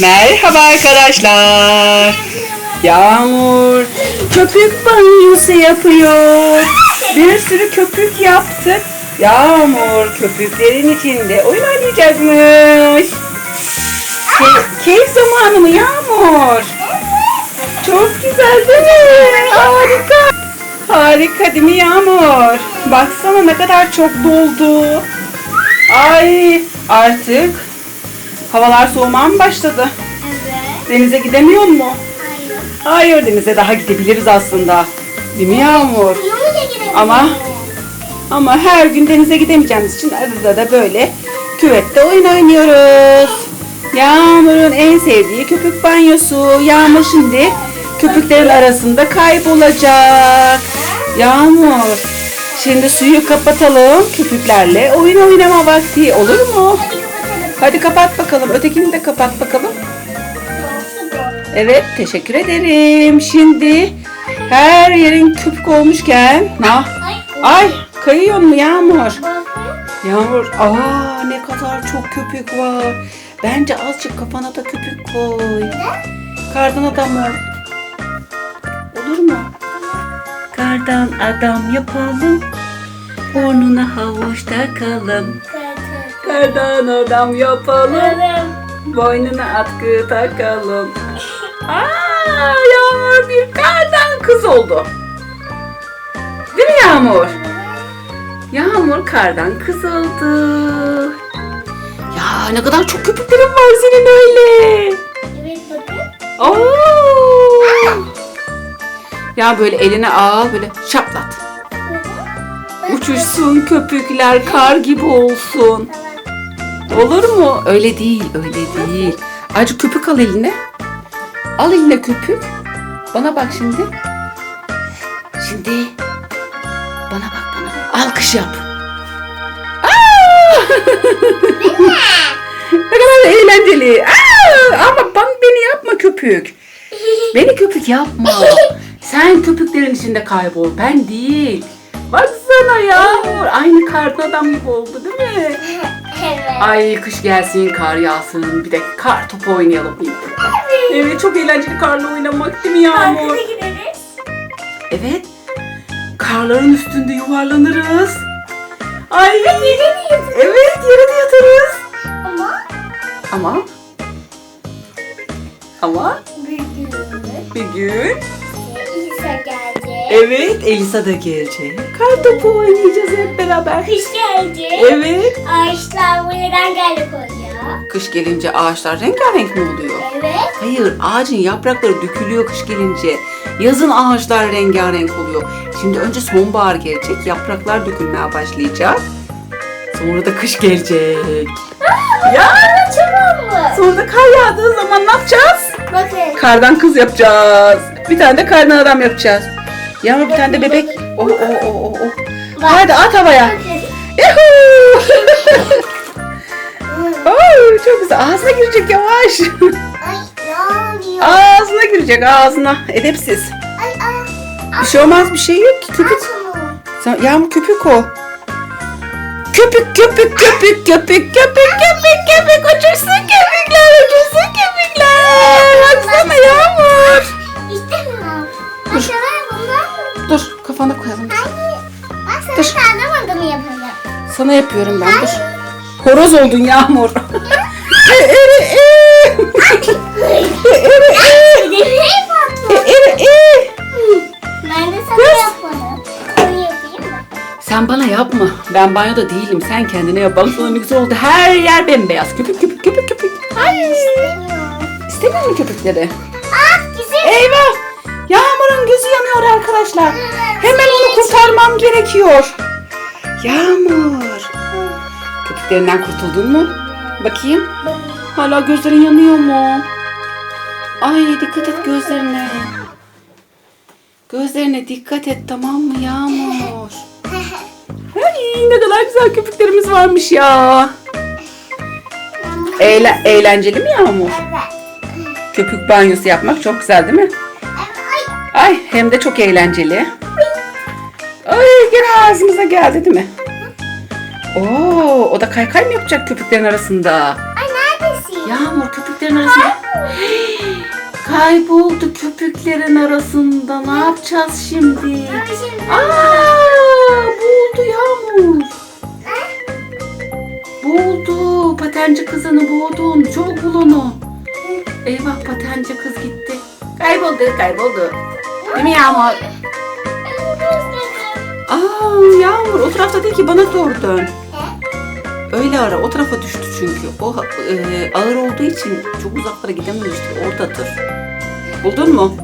Merhaba arkadaşlar. Yağmur köpük banyosu yapıyor. Bir sürü köpük yaptık. Yağmur köpüklerin içinde oyun oynayacakmış. Ke- keyif zamanı mı Yağmur? Çok güzel değil mi? Harika. Harika değil mi Yağmur? Baksana ne kadar çok doldu. Ay artık havalar soğumaya mı başladı? Evet. Denize gidemiyor mu? Hayır. Hayır denize daha gidebiliriz aslında. Değil mi Yağmur? Ama- Ama her gün denize gidemeyeceğimiz için arada da böyle küvette oyun oynuyoruz. Yağmur'un en sevdiği köpük banyosu. Yağmur şimdi köpüklerin arasında kaybolacak. Yağmur, şimdi suyu kapatalım. Köpüklerle oyun oynama vakti olur mu? Hadi. Hadi kapat bakalım. Ötekini de kapat bakalım. Evet, teşekkür ederim. Şimdi her yerin köpük olmuşken... Ha? Ay. Ay, kayıyor mu Yağmur? Yağmur, aa ne kadar çok köpük var. Bence azıcık kafana da köpük koy. Kardan adam ol. Olur mu? Kardan adam yapalım. Burnuna havuç takalım. Kardan adam yapalım. Boynuna atkı takalım. Aa, Yağmur bir kardan kız oldu. Değil mi Yağmur? Yağmur kardan kız oldu. Ya ne kadar çok köpüklerin var senin öyle. Evet bakın. Oo. Ya böyle eline al böyle şaplat. Uçuşsun köpükler kar gibi olsun. Olur mu? Öyle değil, öyle değil. Acı köpük al eline. Al eline köpük. Bana bak şimdi. Şimdi bana bak bana. Alkış yap. Ne kadar eğlenceli. Aa! Ama bak beni yapma köpük. Beni köpük yapma. Sen köpüklerin içinde kaybol. Ben değil. Baksana Yağmur. Aynı kardan adam gibi oldu değil mi? Evet. Ay kış gelsin, kar yağsın. Bir de kar topu oynayalım. Evet çok eğlenceli karla oynamak değil mi Yağmur? Parka gideriz. Evet. Karların üstünde yuvarlanırız. Ay Yere mi yatırız? evet yere de yatarız. Ama Ama ama bir gün bir gün İsa gelecek. Evet Elisa da gelecek. Kar topu oynayacağız hep beraber. Kış gelecek. Evet. Ağaçlar böyle rengarenk oluyor. Kış gelince ağaçlar rengarenk mi oluyor? Evet. Hayır, ağacın yaprakları dökülüyor kış gelince. Yazın ağaçlar rengarenk oluyor. Şimdi önce sonbahar gelecek, yapraklar dökülmeye başlayacak. Sonra da kış gelecek. Ya, Tamam mı? sonra da kar yağdığı zaman ne yapacağız? Bakın. Kardan kız yapacağız. Bir tane de kardan adam yapacağız. Yağmur bir tane de bebek. Oh oh oh oh. oh. Hadi at havaya. Yuhuu! oh, çok güzel. Ağzına girecek yavaş. Ay ne ağzına girecek ağzına. Edepsiz. Ay ay. Bir şey olmaz bir şey yok ki. Köpük. Sen, yağmur köpük o. Köpük köpük köpük köpük köpük köpük köpük uçursun köpükler uçursun köpükler. Baksana yağmur. Bunlar mı? Dur kafana koyalım. Anne. Ben sana Dur. sağlam adımı yapacağım. Sana yapıyorum ben dur. Horoz oldun yağmur. E, eri, e. E, eri, e. E, patladı. eri, e. Ben de sana Kız. yapmadım. Onu yapayım mı? Sen bana yapma. Ben banyoda değilim. Sen kendine yap. Baksana ne güzel oldu. Her yer bembeyaz. Köpük köpük köpük köpük. Ay. İstemiyorum. İstemiyor musun köpükleri? Ah güzel. Eyvah! Yağmur'un gözü yanıyor arkadaşlar. Hemen onu kurtarmam gerekiyor. Yağmur. Köpüklerinden kurtuldun mu? Bakayım. Hala gözlerin yanıyor mu? Ay dikkat et gözlerine. Gözlerine dikkat et tamam mı Yağmur? Ay ne kadar güzel köpüklerimiz varmış ya. Eğle- eğlenceli mi Yağmur? Evet. Köpük banyosu yapmak çok güzel değil mi? Ay. Ay hem de çok eğlenceli. Ay gene ağzımıza geldi değil mi? Oo, o da kaykay mı yapacak köpüklerin arasında? Ay neredesin? Yağmur köpüklerin arasında. Kayboldu köpüklerin arasında. Ne yapacağız şimdi? Aa, buldu Yağmur. Buldu. Patenci kızını buldun. Çok bul onu. Eyvah patenci kız gitti. Kayboldu, kayboldu. Değil mi Yağmur? Aa, Yağmur o tarafta değil ki bana doğru dön. Öyle ara. O tarafa düştü çünkü. O e, ağır olduğu için çok uzaklara gidememiştir. Oradadır. Buldun mu?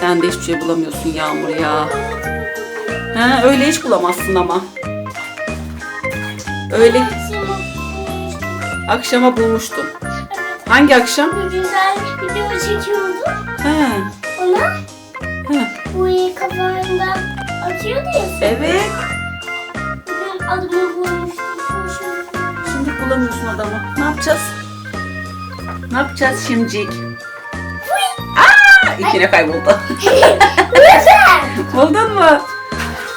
Sen de hiçbir şey bulamıyorsun Yağmur ya. Ha, öyle hiç bulamazsın ama. Öyle akşama bulmuştun. Hangi akşam? Güzel video çekiyordum. Ha, Ona ha. bu iyi atıyordu ya. Evet. Bugün adımı bulmuştum. Şimdi bulamıyorsun adamı. Ne yapacağız? Ne yapacağız şimdilik? Aa, ikine kayboldu. Buldun mu?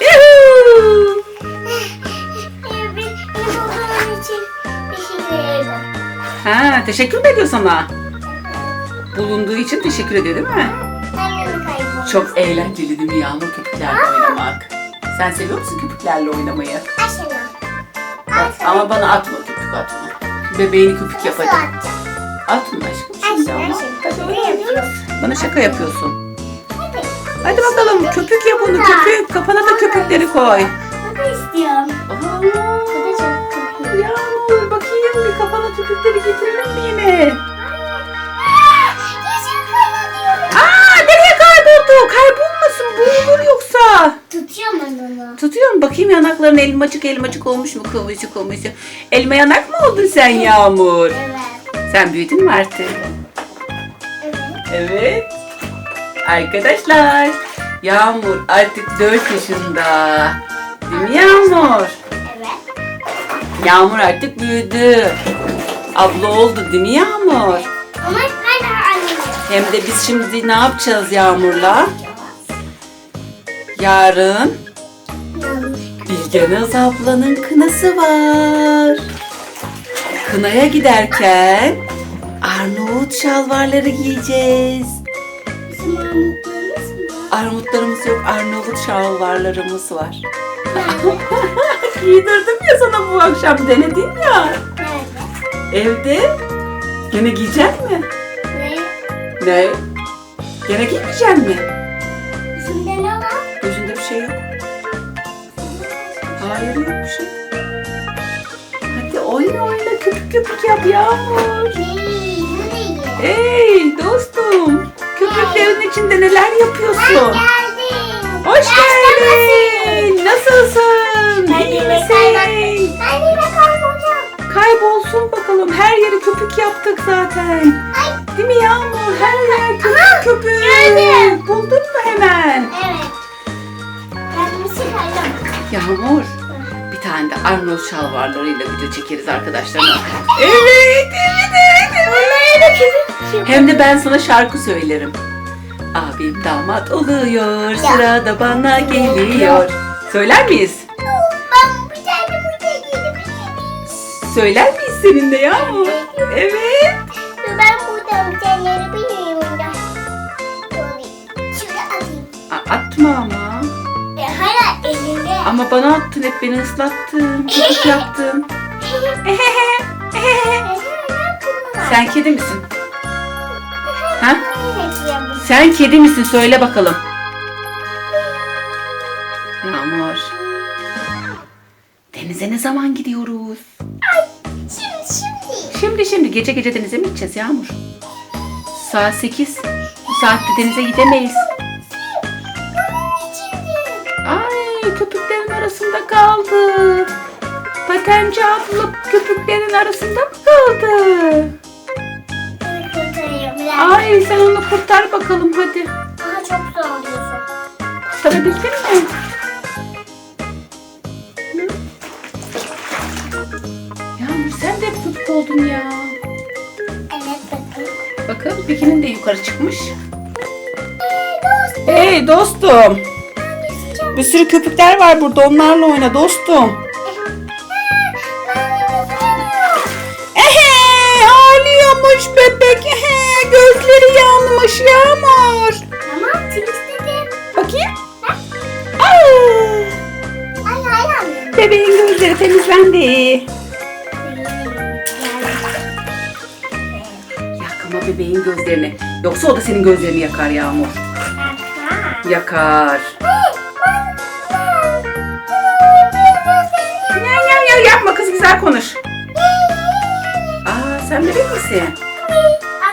Yuhuu! Ha, teşekkür mü ediyor sana? Bulunduğu için teşekkür ediyor değil mi? Çok eğlenceli değil mi Yağmur köpüklerle oynamak? Sen seviyor musun köpüklerle oynamayı? Aşağıya. Ama bana atma köpük atma. Bebeğini köpük yapacak. Atma aşkım şimdi ama. Bana şaka yapıyorsun. Hadi. Bakalım köpük yap onu köpük. Kafana da köpükleri koy. Da istiyorum. Aa. Yağmur bakayım bir kafana köpükleri getirelim mi yine? Kayboldu? Kaybolmasın boğulur yoksa. Tutuyorum ben onu. Tutuyorum bakayım yanakların elmacık elmacık olmuş mu kıvırcık olmuş mu? Elma yanak mı oldun sen Yağmur? Evet. Sen büyüdün mü artık? Evet. Evet. Arkadaşlar Yağmur artık 4 yaşında. Değil mi Yağmur? Evet. Yağmur artık büyüdü. Abla oldu değil mi Yağmur? Ama. Hem de biz şimdi ne yapacağız Yağmur'la? Yarın Bilgenaz ablanın kınası var. Kınaya giderken Arnavut şalvarları giyeceğiz. Bizim armutlarımız mı? Armutlarımız yok, Arnavut şalvarlarımız var. Giydirdim ya sana bu akşam denedin ya. Evde. Gene giyecek mi? Ne? Ne? Gene giymeyecek mi? Bizimde ne var? Gözünde bir şey yok. Hayır yok bir şey. Hadi oyna oyna köpük köpük yap Yağmur. Hey, dostum. Köpüklerin içinde neler Ben yapıyorsun? geldim. Hoş geldin. Nasılsın? Ben İyi misin? Ben yine kaybolacağım. Kaybolsun bakalım. Her yeri köpük yaptık zaten. Ay. Değil mi Yağmur? Yağmur. Bir tane de Arnold şalvarlarıyla video çekeriz arkadaşlarına. Evet, evet, evet, evet. Hem de ben sana şarkı söylerim. Abim damat oluyor, sıra da bana geliyor. Söyler miyiz? Tane gidebilir Söyler miyiz seninle Yağmur? Evet. Ben buradan bir taneleri biliyorum da. Şurada atayım. Atma ama. Ama bana attın hep beni ıslattın. Köpük yaptın. Sen kedi misin? Ha? Sen kedi misin? Söyle bakalım. Yağmur. Denize ne zaman gidiyoruz? Şimdi şimdi. Şimdi şimdi gece gece denize mi gideceğiz Yağmur? Saat 8. Bu saatte denize gidemeyiz. Arasında kaldı. Patenci abla köpüklerin arasında mı kaldı? Ay sen onu kurtar bakalım hadi. Aha çok zor oluyorsun. Kurtarabildin mi? Hı? Yağmur sen de hep köpük oldun ya. Evet bakın. Bakın bikinin de yukarı çıkmış. Ee, dost. Hey dostum. Bir sürü köpükler var burada. Onlarla oyna dostum. Ehe ağlıyormuş bebek. Ehe gözleri yanmış Yağmur. Tamam temizledim. Bakayım. Ay hayran. Bebeğin gözleri temizlendi. Yakma bebeğin gözlerini. Yoksa o da senin gözlerini yakar Yağmur. Yakar. Yakar. Yapma kız güzel konuş. Aa sen bebek misin?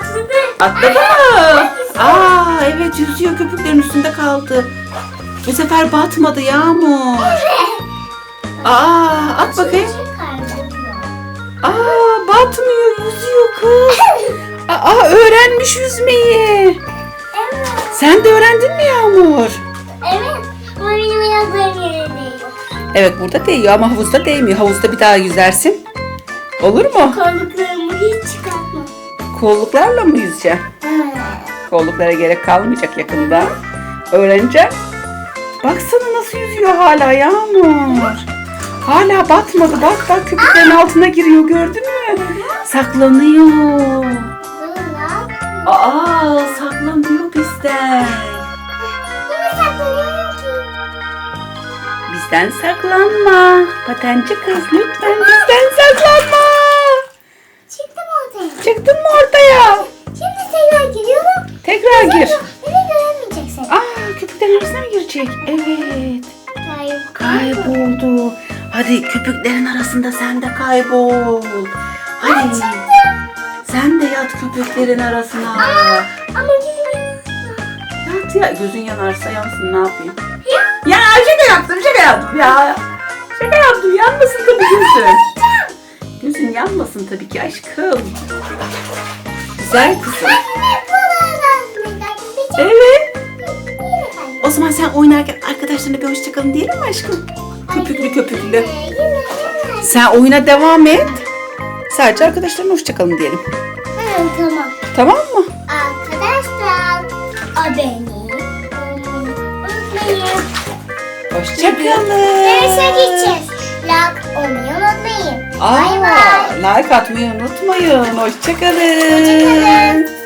Atladı. Atladı mı? Aa evet yüzüyor köpüklerin üstünde kaldı. Bu sefer batmadı Yağmur. Aa at bakayım. Aa batmıyor yüzüyor kız. Aa öğrenmiş yüzmeyi. Evet. Sen de öğrendin mi Yağmur? Evet. Ama benim değil. Evet burada değiyor ama havuzda değmiyor. Havuzda bir daha yüzersin. Olur mu? Kolluklarımı hiç çıkartma. Kolluklarla mı yüzeceksin? Kolluklara gerek kalmayacak yakında. Öğreneceğim. Baksana nasıl yüzüyor hala Yağmur. Hala batmadı. Bak bak köpüklerin altına giriyor gördün mü? Saklanıyor. Aa saklanıyor bizden. Bizden saklanma. Patenci kız lütfen bizden saklanma. Çıktım ortaya. Çıktın mı ortaya? Şimdi tekrar giriyorum. Tekrar gir. Beni göremeyeceksin. Aa köpüklerin arasına mı girecek? Evet. Kayboldu. Hadi köpüklerin arasında sen de kaybol. Hadi. Sen de yat köpüklerin arasına. Ama gitmiyor. Yat ya. Gözün yanarsa yansın ne yapayım? Ya şaka yaptım şaka yaptım ya. Şaka yaptım yanmasın tabii gözün. Gözün yanmasın tabii ki aşkım. Güzel kızım. Evet. O zaman sen oynarken arkadaşlarına bir hoşçakalın diyelim mi aşkım? Köpüklü köpüklü. Sen oyuna devam et. Sadece arkadaşlarına hoşçakalın diyelim. Tamam. Tamam mı? Arkadaşlar olmayı Hoşçakalın. Derse gideceğiz. Like olmayı unutmayın. Bay bay. Aa, like atmayı unutmayın. Hoşçakalın. Hoşçakalın.